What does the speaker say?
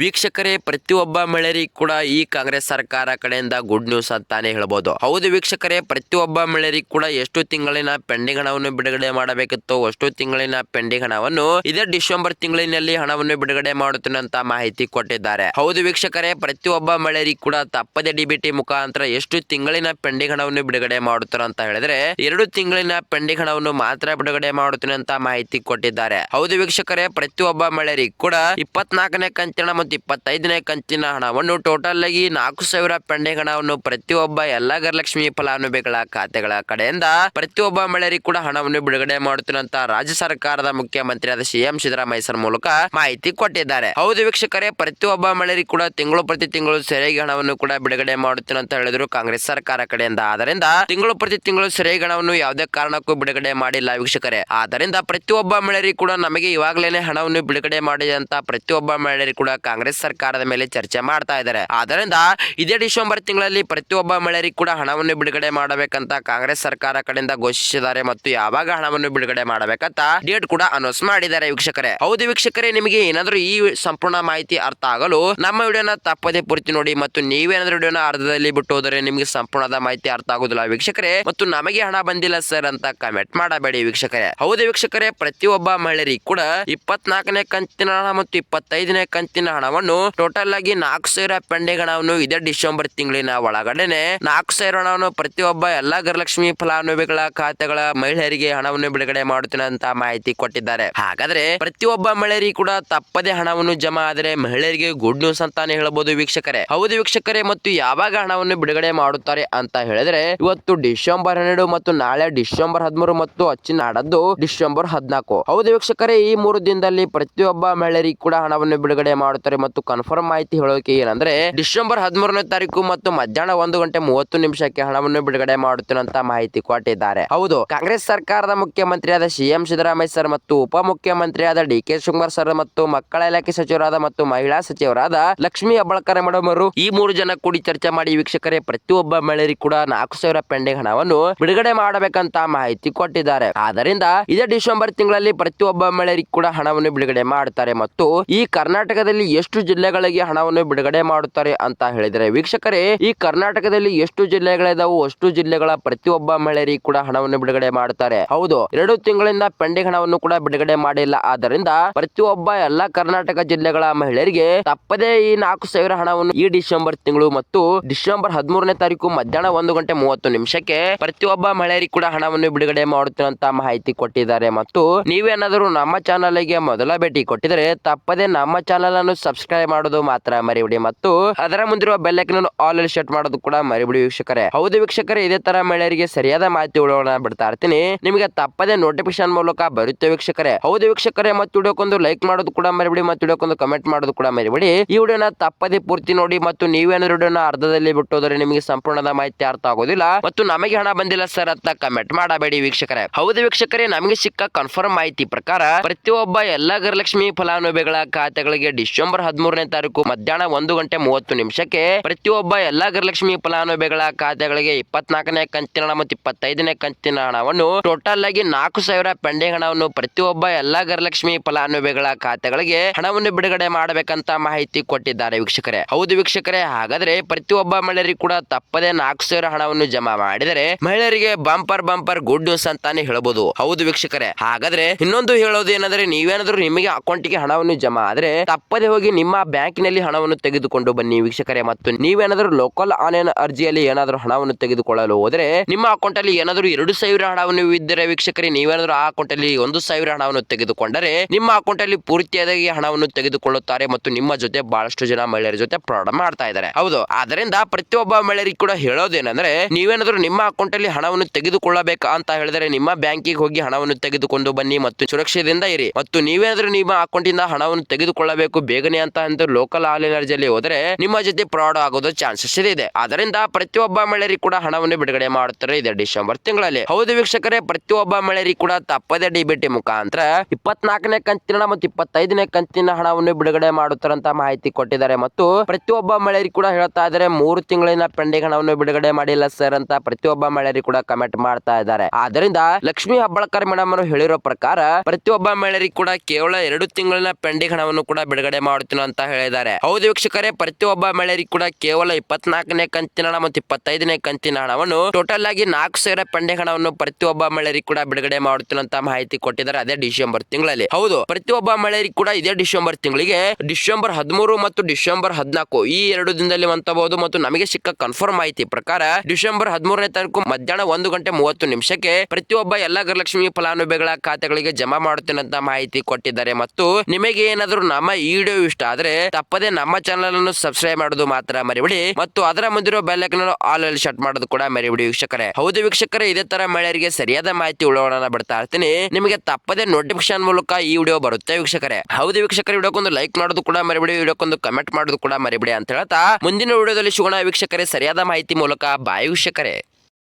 ವೀಕ್ಷಕರೇ, ಪ್ರತಿಯೊಬ್ಬ ಮಹಿಳೆಯರಿಗೆ ಕೂಡ ಈ ಕಾಂಗ್ರೆಸ್ ಸರ್ಕಾರ ಕಡೆಯಿಂದ ಗುಡ್ ನ್ಯೂಸ್ ಅಂತಾನೆ ಹೇಳ್ಬೋದು. ಹೌದು ವೀಕ್ಷಕರೇ, ಪ್ರತಿಯೊಬ್ಬ ಮಹಿಳೆಯರಿಗೆ ಕೂಡ ಎಷ್ಟು ತಿಂಗಳಿನ ಪೆಂಡಿಂಗ್ ಹಣವನ್ನು ಬಿಡುಗಡೆ ಮಾಡಬೇಕಿತ್ತು, ಅಷ್ಟು ತಿಂಗಳಿನ ಪೆಂಡಿಂಗ್ ಹಣವನ್ನು ಇದೇ ಡಿಸೆಂಬರ್ ತಿಂಗಳಿನಲ್ಲಿ ಹಣವನ್ನು ಬಿಡುಗಡೆ ಮಾಡುತ್ತೇನೆ ಅಂತ ಮಾಹಿತಿ ಕೊಟ್ಟಿದ್ದಾರೆ. ಹೌದು ವೀಕ್ಷಕರೇ, ಪ್ರತಿಯೊಬ್ಬ ಮಹಿಳೆಯರಿಗೆ ಕೂಡ ತಪ್ಪದೆ ಡಿಬಿಟಿ ಮುಖಾಂತರ ಎಷ್ಟು ತಿಂಗಳಿನ ಪೆಂಡಿಂಗ್ ಹಣವನ್ನು ಬಿಡುಗಡೆ ಮಾಡುತ್ತಾರೆ ಅಂತ ಹೇಳಿದ್ರೆ, ಎರಡು ತಿಂಗಳಿನ ಪೆಂಡಿಂಗ್ ಹಣವನ್ನು ಮಾತ್ರ ಬಿಡುಗಡೆ ಮಾಡುತ್ತೇನೆ ಅಂತ ಮಾಹಿತಿ ಕೊಟ್ಟಿದ್ದಾರೆ. ಹೌದು ವೀಕ್ಷಕರೇ, ಪ್ರತಿಯೊಬ್ಬ ಮಹಿಳೆಯರಿಗೆ ಕೂಡ ಇಪ್ಪತ್ನಾಲ್ಕನೇ ಕಂತಿನ ಮತ್ತು ಇಪ್ಪತ್ತೈದನೇ ಕಂತಿನ ಹಣವನ್ನು ಟೋಟಲ್ ಆಗಿ ನಾಲ್ಕು ಸಾವಿರ ಪೆಂಡಿಂಗ್ ಹಣವನ್ನು ಪ್ರತಿಯೊಬ್ಬ ಎಲ್ಲ ಗರಲಕ್ಷ್ಮಿ ಫಲಾನುಭವಿಗಳ ಖಾತೆಗಳ ಕಡೆಯಿಂದ ಪ್ರತಿಯೊಬ್ಬ ಮಹಿಳೆಯರಿಗೆ ಕೂಡ ಹಣವನ್ನು ಬಿಡುಗಡೆ ಮಾಡುತ್ತಿರುವಂತಹ ರಾಜ್ಯ ಸರ್ಕಾರದ ಮುಖ್ಯಮಂತ್ರಿಯಾದ ಸಿಎಂ ಸಿದ್ದರಾಮಯ್ಯ ಮೂಲಕ ಮಾಹಿತಿ ಕೊಟ್ಟಿದ್ದಾರೆ. ಹೌದು ವೀಕ್ಷಕರೇ, ಪ್ರತಿಯೊಬ್ಬ ಮಹಿಳೆಯರಿಗೆ ಕೂಡ ತಿಂಗಳು ಪ್ರತಿ ತಿಂಗಳು ಸೆರೆಗೆ ಹಣವನ್ನು ಕೂಡ ಬಿಡುಗಡೆ ಮಾಡುತ್ತೇನೆ ಅಂತ ಹೇಳಿದ್ರು ಕಾಂಗ್ರೆಸ್ ಸರ್ಕಾರ ಕಡೆಯಿಂದ. ಆದ್ದರಿಂದ ತಿಂಗಳು ಪ್ರತಿ ತಿಂಗಳು ಸರಿಯಾಗಿ ಹಣವನ್ನು ಯಾವುದೇ ಕಾರಣಕ್ಕೂ ಬಿಡುಗಡೆ ಮಾಡಿಲ್ಲ ವೀಕ್ಷಕರೇ. ಆದ್ದರಿಂದ ಪ್ರತಿಯೊಬ್ಬ ಮಹಿಳೆಯರಿಗೆ ಕೂಡ ನಮಗೆ ಇವಾಗಲೇ ಹಣವನ್ನು ಬಿಡುಗಡೆ ಮಾಡಿದಂತ ಪ್ರತಿಯೊಬ್ಬ ಮಹಿಳೆಯರಿಗೆ ಕೂಡ ಕಾಂಗ್ರೆಸ್ ಸರ್ಕಾರದ ಮೇಲೆ ಚರ್ಚೆ ಮಾಡ್ತಾ ಇದ್ದಾರೆ. ಆದ್ದರಿಂದ ಇದೇ ಡಿಸೆಂಬರ್ ತಿಂಗಳಲ್ಲಿ ಪ್ರತಿಯೊಬ್ಬ ಮಹಿಳೆಯರಿಗೆ ಕೂಡ ಹಣವನ್ನು ಬಿಡುಗಡೆ ಮಾಡಬೇಕಂತ ಕಾಂಗ್ರೆಸ್ ಸರ್ಕಾರ ಕಡೆಯಿಂದ ಘೋಷಿಸಿದ್ದಾರೆ ಮತ್ತು ಯಾವಾಗ ಹಣವನ್ನು ಬಿಡುಗಡೆ ಮಾಡಬೇಕಂತ ಡೇಟ್ ಕೂಡ ಅನೌನ್ಸ್ ಮಾಡಿದ್ದಾರೆ ವೀಕ್ಷಕರೇ. ಹೌದು ವೀಕ್ಷಕರೇ, ನಿಮಗೆ ಏನಾದರೂ ಈ ಸಂಪೂರ್ಣ ಮಾಹಿತಿ ಅರ್ಥ ಆಗಲು ನಮ್ಮ ವಿಡಿಯೋನ ತಪ್ಪದೆ ಪೂರ್ತಿ ನೋಡಿ ಮತ್ತು ನೀವೇನಾದ್ರೂ ವಿಡಿಯೋನ ಅರ್ಧದಲ್ಲಿ ಬಿಟ್ಟು ಹೋದರೆ ನಿಮಗೆ ಸಂಪೂರ್ಣದ ಮಾಹಿತಿ ಅರ್ಥ ಆಗುದಿಲ್ಲ ವೀಕ್ಷಕರೇ. ಮತ್ತು ನಮಗೆ ಹಣ ಬಂದಿಲ್ಲ ಸರ್ ಅಂತ ಕಮೆಂಟ್ ಮಾಡಬೇಡಿ ವೀಕ್ಷಕರೇ. ಹೌದು ವೀಕ್ಷಕರೇ, ಪ್ರತಿಯೊಬ್ಬ ಮಹಿಳೆಯರಿಗೆ ಕೂಡ ಇಪ್ಪತ್ನಾಲ್ಕನೇ ಕಂತಿನ ಹಣ ಮತ್ತು ಇಪ್ಪತ್ತೈದನೇ ಕಂತಿನ ಹಣವನ್ನು ಟೋಟಲ್ ಆಗಿ ನಾಲ್ಕು ಸಾವಿರ ಪೆಂಡಿಂಗ್ ಹಣವನ್ನು ಇದೇ ಡಿಸೆಂಬರ್ ತಿಂಗಳಿನ ಒಳಗಡೆನೆ. ನಾಲ್ಕು ಸಾವಿರ ಹಣವನ್ನು ಪ್ರತಿಯೊಬ್ಬ ಎಲ್ಲಾ ಗೃಹಲಕ್ಷ್ಮಿ ಫಲಾನುಭವಿಗಳ ಖಾತೆಗಳ ಮಹಿಳೆಯರಿಗೆ ಹಣವನ್ನು ಬಿಡುಗಡೆ ಮಾಡುತ್ತೇನೆ ಅಂತ ಮಾಹಿತಿ ಕೊಟ್ಟಿದ್ದಾರೆ. ಹಾಗಾದ್ರೆ ಪ್ರತಿಯೊಬ್ಬ ಮಹಿಳೆಯರಿಗೆ ಕೂಡ ತಪ್ಪದೆ ಹಣವನ್ನು ಜಮಾ ಆದರೆ ಮಹಿಳೆಯರಿಗೆ ಗುಡ್ ನ್ಯೂಸ್ ಅಂತಾನೆ ಹೇಳಬಹುದು ವೀಕ್ಷಕರೇ. ಹೌದು ವೀಕ್ಷಕರೇ, ಮತ್ತು ಯಾವಾಗ ಹಣವನ್ನು ಬಿಡುಗಡೆ ಮಾಡುತ್ತಾರೆ ಅಂತ ಹೇಳಿದ್ರೆ, ಇವತ್ತು ಡಿಸೆಂಬರ್ ಹನ್ನೆರಡು ಮತ್ತು ನಾಳೆ ಡಿಸೆಂಬರ್ ಹದಿಮೂರು ಮತ್ತು ಅಚ್ಚಿನ ನಾಡದ್ದು ಡಿಸೆಂಬರ್ ಹದಿನಾಲ್ಕು. ಹೌದು ವೀಕ್ಷಕರೇ, ಈ ಮೂರು ದಿನದಲ್ಲಿ ಪ್ರತಿಯೊಬ್ಬ ಮಹಿಳೆಯರಿಗೆ ಕೂಡ ಹಣವನ್ನು ಬಿಡುಗಡೆ ಮಾಡುತ್ತಾರೆ ಮತ್ತು ಕನ್ಫರ್ಮ್ ಮಾಹಿತಿ ಹೇಳೋಕೆ ಏನಂದ್ರೆ, ಡಿಸೆಂಬರ್ ಹದಿಮೂರನೇ ತಾರೀಕು ಮತ್ತು ಮಧ್ಯಾಹ್ನ ಒಂದು ಗಂಟೆ ಮೂವತ್ತು ನಿಮಿಷಕ್ಕೆ ಹಣವನ್ನು ಬಿಡುಗಡೆ ಮಾಡುತ್ತೇನೆ ಮಾಹಿತಿ ಕೊಟ್ಟಿದ್ದಾರೆ. ಹೌದು, ಕಾಂಗ್ರೆಸ್ ಸರ್ಕಾರದ ಮುಖ್ಯಮಂತ್ರಿಯಾದ ಸಿಎಂ ಸಿದ್ದರಾಮಯ್ಯ ಸರ್ ಮತ್ತು ಉಪಮುಖ್ಯಮಂತ್ರಿಯಾದ ಡಿ ಕೆ ಶಿವಕುಮಾರ್ ಸರ್ ಮತ್ತು ಮಕ್ಕಳ ಇಲಾಖೆ ಸಚಿವರಾದ ಮತ್ತು ಮಹಿಳಾ ಸಚಿವರಾದ ಲಕ್ಷ್ಮೀ ಹೆಬ್ಬಾಳ್ಕರ್ ಮೇಡಮ್ ಅವರು ಈ ಮೂರು ಜನ ಕೂಡಿ ಚರ್ಚೆ ಮಾಡಿ ವೀಕ್ಷಕರೇ, ಪ್ರತಿಯೊಬ್ಬ ಮಹಿಳೆಯರಿಗೆ ಕೂಡ ನಾಲ್ಕು ಸಾವಿರ ಪೆಂಡಿಂಗ್ ಹಣವನ್ನು ಬಿಡುಗಡೆ ಮಾಡಬೇಕಂತ ಮಾಹಿತಿ ಕೊಟ್ಟಿದ್ದಾರೆ. ಆದ್ದರಿಂದ ಇದೇ ಡಿಸೆಂಬರ್ ತಿಂಗಳಲ್ಲಿ ಪ್ರತಿಯೊಬ್ಬ ಮಹಿಳೆಯರಿಗೆ ಕೂಡ ಹಣವನ್ನು ಬಿಡುಗಡೆ ಮಾಡುತ್ತಾರೆ ಮತ್ತು ಈ ಕರ್ನಾಟಕದಲ್ಲಿ ಎಷ್ಟು ಜಿಲ್ಲೆಗಳಿಗೆ ಹಣವನ್ನು ಬಿಡುಗಡೆ ಮಾಡುತ್ತಾರೆ ಅಂತ ಹೇಳಿದರೆ, ವೀಕ್ಷಕರೇ, ಈ ಕರ್ನಾಟಕದಲ್ಲಿ ಎಷ್ಟು ಜಿಲ್ಲೆಗಳಿದಾವೋ ಅಷ್ಟು ಜಿಲ್ಲೆಗಳ ಪ್ರತಿಯೊಬ್ಬ ಮಹಿಳೆಯರಿಗೆ ಕೂಡ ಹಣವನ್ನು ಬಿಡುಗಡೆ ಮಾಡುತ್ತಾರೆ. ಹೌದು, ಎರಡು ತಿಂಗಳಿಂದ ಪೆಂಡಿಂಗ್ ಹಣವನ್ನು ಕೂಡ ಬಿಡುಗಡೆ ಮಾಡಿಲ್ಲ. ಆದ್ದರಿಂದ ಪ್ರತಿಯೊಬ್ಬ ಎಲ್ಲಾ ಕರ್ನಾಟಕ ಜಿಲ್ಲೆಗಳ ಮಹಿಳೆಯರಿಗೆ ತಪ್ಪದೇ ಈ ನಾಲ್ಕು ಸಾವಿರ ಹಣವನ್ನು ಈ ಡಿಸೆಂಬರ್ ತಿಂಗಳು ಮತ್ತು ಡಿಸೆಂಬರ್ ಹದಿಮೂರನೇ ತಾರೀಕು ಮಧ್ಯಾಹ್ನ ಒಂದು ಗಂಟೆ ಮೂವತ್ತು ನಿಮಿಷಕ್ಕೆ ಪ್ರತಿಯೊಬ್ಬ ಮಹಿಳೆಯರಿಗೆ ಕೂಡ ಹಣವನ್ನು ಬಿಡುಗಡೆ ಮಾಡುತ್ತಿರುವಂತಹ ಮಾಹಿತಿ ಕೊಟ್ಟಿದ್ದಾರೆ. ಮತ್ತು ನೀವೇನಾದರೂ ನಮ್ಮ ಚಾನಲ್ಗೆ ಮೊದಲ ಭೇಟಿ ಕೊಟ್ಟಿದ್ರೆ ತಪ್ಪದೇ ನಮ್ಮ ಚಾನಲ್ ಅನ್ನು ಸಬ್ಸ್ಕ್ರೈಬ್ ಮಾಡೋದು ಮಾತ್ರ ಮರಿಬಿಡಿ. ಮತ್ತು ಅದರ ಮುಂದಿರುವ ಬೆಲ್ಲೈಕನ್ ಆಲ್ ಸೆಟ್ ಮಾಡೋದು ಕೂಡ ಮರಿಬಿಡಿ ವೀಕ್ಷಕರೇ. ಹೌದು ವೀಕ್ಷಕರೇ, ಇದೇ ತರ ಮಹಿಳೆಯರಿಗೆ ಸರಿಯಾದ ಮಾಹಿತಿ ಉಳೋಣ ಬಿಡ್ತಾ ಇರ್ತೀನಿ. ನಿಮಗೆ ತಪ್ಪದೇ ನೋಟಿಫಿಕೇಶನ್ ಮೂಲಕ ಬರುತ್ತೆ ವೀಕ್ಷಕರೇ. ಹೌದು ವೀಕ್ಷಕರೇ, ಮತ್ತು ವಿಡಿಯೋಕ್ಕೊಂದು ಲೈಕ್ ಮಾಡೋದು ಕೂಡ ಮರಿಬಿಡಿ, ಮತ್ತು ವಿಡಿಯೋಕ್ಕೊಂದು ಕಮೆಂಟ್ ಮಾಡೋದು ಕೂಡ ಮರಿಬಿಡಿ. ಈ ವಿಡಿಯೋನ ತಪ್ಪದೇ ಪೂರ್ತಿ ನೋಡಿ, ಮತ್ತು ನೀವೇನಾದ್ರು ವಿಡಿಯೋನ ಅರ್ಧದಲ್ಲಿ ಬಿಟ್ಟು ಹೋದರೆ ನಿಮಗೆ ಸಂಪೂರ್ಣದ ಮಾಹಿತಿ ಅರ್ಥ ಆಗೋದಿಲ್ಲ. ಮತ್ತು ನಮಗೆ ಹಣ ಬಂದಿಲ್ಲ ಸರ್ ಅಂತ ಕಮೆಂಟ್ ಮಾಡಬೇಡಿ ವೀಕ್ಷಕರೇ. ಹೌದು ವೀಕ್ಷಕರೇ, ನಮಗೆ ಸಿಕ್ಕ ಕನ್ಫರ್ಮ್ ಮಾಹಿತಿ ಪ್ರಕಾರ ಪ್ರತಿಯೊಬ್ಬ ಎಲ್ಲ ಗೃಹಲಕ್ಷ್ಮಿ ಫಲಾನುಭವಿಗಳ ಖಾತೆಗಳಿಗೆ ಡಿಸೆಂಬರ್ ಹದಿಮೂರನೇ ತಾರೀಕು ಮಧ್ಯಾಹ್ನ ಒಂದು ಗಂಟೆ ಮೂವತ್ತು ನಿಮಿಷಕ್ಕೆ ಪ್ರತಿಯೊಬ್ಬ ಎಲ್ಲಾ ಗೃಹಲಕ್ಷ್ಮಿ ಫಲಾನುಭವಿಗಳ ಖಾತೆಗಳಿಗೆ ಇಪ್ಪತ್ನಾಲ್ಕನೇ ಕಂತಿನ ಹಣ ಮತ್ತು ಇಪ್ಪತ್ತೈದನೇ ಕಂತಿನ ಹಣವನ್ನು ಟೋಟಲ್ ಆಗಿ ನಾಲ್ಕು ಸಾವಿರ ಪೆಂಡಿಂಗ್ ಹಣವನ್ನು ಪ್ರತಿಯೊಬ್ಬ ಎಲ್ಲಾ ಗೃಹಲಕ್ಷ್ಮಿ ಫಲಾನುಭವಿಗಳ ಖಾತೆಗಳಿಗೆ ಹಣವನ್ನು ಬಿಡುಗಡೆ ಮಾಡಬೇಕಂತ ಮಾಹಿತಿ ಕೊಟ್ಟಿದ್ದಾರೆ ವೀಕ್ಷಕರೇ. ಹೌದು ವೀಕ್ಷಕರೇ, ಹಾಗಾದ್ರೆ ಪ್ರತಿಯೊಬ್ಬ ಮಹಿಳೆಯರಿಗೆ ಕೂಡ ತಪ್ಪದೆ ನಾಲ್ಕು ಸಾವಿರ ಹಣವನ್ನು ಜಮಾ ಮಾಡಿದರೆ ಮಹಿಳೆಯರಿಗೆ ಬಂಪರ್ ಬಂಪರ್ ಗುಡ್ ನ್ಯೂಸ್ ಅಂತಾನೆ ಹೇಳಬಹುದು ಹೌದು ವೀಕ್ಷಕರೇ, ಹಾಗಾದ್ರೆ ಇನ್ನೊಂದು ಹೇಳೋದು ಏನಂದ್ರೆ ನೀವೇನಾದ್ರೂ ನಿಮಗೆ ಅಕೌಂಟ್ಗೆ ಹಣವನ್ನು ಜಮಾ ಆದ್ರೆ ತಪ್ಪದೆ ಹೋಗಿ ನಿಮ್ಮ ಬ್ಯಾಂಕಿನಲ್ಲಿ ಹಣವನ್ನು ತೆಗೆದುಕೊಂಡು ಬನ್ನಿ ವೀಕ್ಷಕರೇ. ಮತ್ತು ನೀವೇನಾದರೂ ಲೋಕಲ್ ಆನ್ಲೈನ್ ಅರ್ಜಿಯಲ್ಲಿ ಏನಾದರೂ ಹಣವನ್ನು ತೆಗೆದುಕೊಳ್ಳಲು ಹೋದರೆ ನಿಮ್ಮ ಅಕೌಂಟ್ ಅಲ್ಲಿ ಏನಾದರೂ ಎರಡು ಸಾವಿರ ಹಣವನ್ನು ಇದ್ದರೆ ವೀಕ್ಷಕರೇ, ನೀವೇನಾದರೂ ಆ ಅಕೌಂಟ್ ಅಲ್ಲಿ ಒಂದು ಸಾವಿರ ಹಣವನ್ನು ತೆಗೆದುಕೊಂಡರೆ ನಿಮ್ಮ ಅಕೌಂಟ್ ಅಲ್ಲಿ ಪೂರ್ತಿಯಾಗಿ ಹಣವನ್ನು ತೆಗೆದುಕೊಳ್ಳುತ್ತಾರೆ ಮತ್ತು ನಿಮ್ಮ ಜೊತೆ ಬಹಳಷ್ಟು ಜನ ಮಹಿಳೆಯರ ಜೊತೆ ಫ್ರಾಡ್ ಮಾಡ್ತಾ ಇದ್ದಾರೆ. ಹೌದು. ಆದ್ದರಿಂದ ಪ್ರತಿಯೊಬ್ಬ ಮಹಿಳೆಯರಿಗೆ ಕೂಡ ಹೇಳೋದೇನೆಂದ್ರೆ ನೀವೇನಾದರೂ ನಿಮ್ಮ ಅಕೌಂಟ್ ಅಲ್ಲಿ ಹಣವನ್ನು ತೆಗೆದುಕೊಳ್ಳಬೇಕು ಅಂತ ಹೇಳಿದರೆ ನಿಮ್ಮ ಬ್ಯಾಂಕಿಗೆ ಹೋಗಿ ಹಣವನ್ನು ತೆಗೆದುಕೊಂಡು ಬನ್ನಿ ಮತ್ತು ಸುರಕ್ಷತೆಯಿಂದ ಇರಿ. ಮತ್ತು ನೀವೇನಾದರೂ ನಿಮ್ಮ ಅಕೌಂಟ್ ಇಂದ ಹಣವನ್ನು ತೆಗೆದುಕೊಳ್ಳಬೇಕು ಬೇಗನೆ ಅಂತ ಅಂತ ಲೋಕಲ್ ಅಲ್ಲಿ ಹೋದ್ರೆ ನಿಮ್ಮ ಜೊತೆ ಫ್ರಾಡ್ ಆಗೋದು ಚಾನ್ಸಸ್ ಇದೆ. ಅದರಿಂದ ಪ್ರತಿಯೊಬ್ಬ ಮಹಿಳೆಯರಿಗೆ ಕೂಡ ಹಣವನ್ನು ಬಿಡುಗಡೆ ಮಾಡುತ್ತಾರೆ ಇದೆ ಡಿಸೆಂಬರ್ ತಿಂಗಳಲ್ಲಿ. ಹೌದು ವೀಕ್ಷಕರೇ, ಪ್ರತಿಯೊಬ್ಬ ಮಹಿಳೆಯರಿಗೆ ಕೂಡ ತಪ್ಪದೆ ಡಿಬಿಟಿ ಮುಖಾಂತರ ಇಪ್ಪತ್ನಾಲ್ಕನೇ ಕಂತಿನ ಮತ್ತು ಇಪ್ಪತ್ತೈದನೇ ಕಂತಿನ ಹಣವನ್ನು ಬಿಡುಗಡೆ ಮಾಡುತ್ತಾರೆ ಅಂತ ಮಾಹಿತಿ ಕೊಟ್ಟಿದ್ದಾರೆ. ಮತ್ತು ಪ್ರತಿಯೊಬ್ಬ ಮಹಿಳೆಯರಿಗೆ ಕೂಡ ಹೇಳ್ತಾ ಇದ್ದಾರೆ, ಮೂರು ತಿಂಗಳಿನ ಪೆಂಡಿಂಗ್ ಹಣವನ್ನು ಬಿಡುಗಡೆ ಮಾಡಿಲ್ಲ ಸರ್ ಅಂತ ಪ್ರತಿಯೊಬ್ಬ ಮಹಿಳೆಯರಿಗೆ ಕೂಡ ಕಮೆಂಟ್ ಮಾಡ್ತಾ ಇದ್ದಾರೆ. ಆದ್ದರಿಂದ ಲಕ್ಷ್ಮಿ ಹಬ್ಬಳಕರ್ ಮೇಡಮ್ ಅವರು ಹೇಳಿರೋ ಪ್ರಕಾರ ಪ್ರತಿಯೊಬ್ಬ ಮಹಿಳೆಯರಿಗೆ ಕೂಡ ಕೇವಲ ಎರಡು ತಿಂಗಳಿನ ಪೆಂಡಿಂಗ್ ಹಣವನ್ನು ಕೂಡ ಬಿಡುಗಡೆ ಮಾಡುತ್ತಾರೆ ಮಾಡ್ತೀನಿ ಅಂತ ಹೇಳಿದ್ದಾರೆ. ಹೌದು ವೀಕ್ಷಕರೇ, ಪ್ರತಿಯೊಬ್ಬ ಮಹಿಳೆಯರಿಗೆ ಕೂಡ ಕೇವಲ ಇಪ್ಪತ್ನಾಲ್ಕನೇ ಕಂತಿನ ಹಣ ಮತ್ತು ಇಪ್ಪತ್ತೈದನೇ ಕಂತಿನ ಹಣವನ್ನು ಟೋಟಲ್ ಆಗಿ ನಾಲ್ಕು ಸಾವಿರ ಪಂಡೆ ಹಣವನ್ನು ಪ್ರತಿಯೊಬ್ಬ ಮಹಿಳೆಯರಿಗೆ ಕೂಡ ಬಿಡುಗಡೆ ಅಂತ ಮಾಹಿತಿ ಕೊಟ್ಟಿದ್ದಾರೆ ಅದೇ ಡಿಸೆಂಬರ್ ತಿಂಗಳಲ್ಲಿ. ಹೌದು, ಪ್ರತಿಯೊಬ್ಬ ಮಹಿಳೆಯರಿಗೆ ಕೂಡ ಇದೇ ಡಿಸೆಂಬರ್ ತಿಂಗಳಿಗೆ ಡಿಸೆಂಬರ್ ಹದಿಮೂರು ಮತ್ತು ಡಿಸೆಂಬರ್ ಹದಿನಾಲ್ಕು ಈ ಎರಡು ದಿನದಲ್ಲಿ ಅಂತಬಹುದು ಮತ್ತು ನಮಗೆ ಸಿಕ್ಕ ಕನ್ಫರ್ಮ್ ಮಾಹಿತಿ ಪ್ರಕಾರ ಡಿಸೆಂಬರ್ ಹದಿಮೂರನೇ ತಾರೀಕು ಮಧ್ಯಾಹ್ನ ಒಂದು ಗಂಟೆ ಮೂವತ್ತು ನಿಮಿಷಕ್ಕೆ ಪ್ರತಿಯೊಬ್ಬ ಎಲ್ಲ ಗೃಹಲಕ್ಷ್ಮಿ ಫಲಾನುಭವಿಗಳ ಖಾತೆಗಳಿಗೆ ಜಮಾ ಮಾಡುತ್ತೇನೆ ಮಾಹಿತಿ ಕೊಟ್ಟಿದ್ದಾರೆ. ಮತ್ತು ನಿಮಗೆ ಏನಾದರೂ ನಮ್ಮ ಈ ವಿಡಿಯೋ ಇಷ್ಟ ಆದ್ರೆ ತಪ್ಪದೆ ನಮ್ಮ ಚಾನಲ್ ಅನ್ನು ಸಬ್ಸ್ಕ್ರೈಬ್ ಮಾಡೋದು ಮಾತ್ರ ಮರಿಬಿಡಿ. ಮತ್ತು ಅದರ ಮುಂದಿರೋ ಬೆಲ್ ಐಕನ್ ಆಲ್ ಅಲ್ಲಿ ಶಟ್ ಮಾಡೋದು ಕೂಡ ಮರಿಬಿಡಿ ವೀಕ್ಷಕರೇ. ಹೌದು ವೀಕ್ಷಕರೇ, ಇದೇ ತರ ಮಹಿಳೆಯರಿಗೆ ಸರಿಯಾದ ಮಾಹಿತಿ ಉಳ್ಳೋಣ ಬಿಡ್ತಾ ಇರ್ತೀನಿ. ನಿಮಗೆ ತಪ್ಪದೆ ನೋಟಿಫಿಕೇಶನ್ ಮೂಲಕ ಈ ವಿಡಿಯೋ ಬರುತ್ತೆ ವೀಕ್ಷಕರೇ. ಹೌದು ವೀಕ್ಷಕರ ವಿಡಿಯೋಕ್ಕೊಂದು ಲೈಕ್ ಮಾಡೋದು ಕೂಡ ಮರಿಬಿಡಿ ವಿಡಿಯೋಕ್ಕೊಂದು ಕಮೆಂಟ್ ಮಾಡೋದು ಕೂಡ ಮರಿಬಿಡಿ ಅಂತ ಹೇಳ್ತಾ ಮುಂದಿನ ವಿಡಿಯೋದಲ್ಲಿ ಶಿವಣ ವೀಕ್ಷಕರೇ, ಸರಿಯಾದ ಮಾಹಿತಿ ಮೂಲಕ. ಬಾಯಿ ವೀಕ್ಷಕರೇ.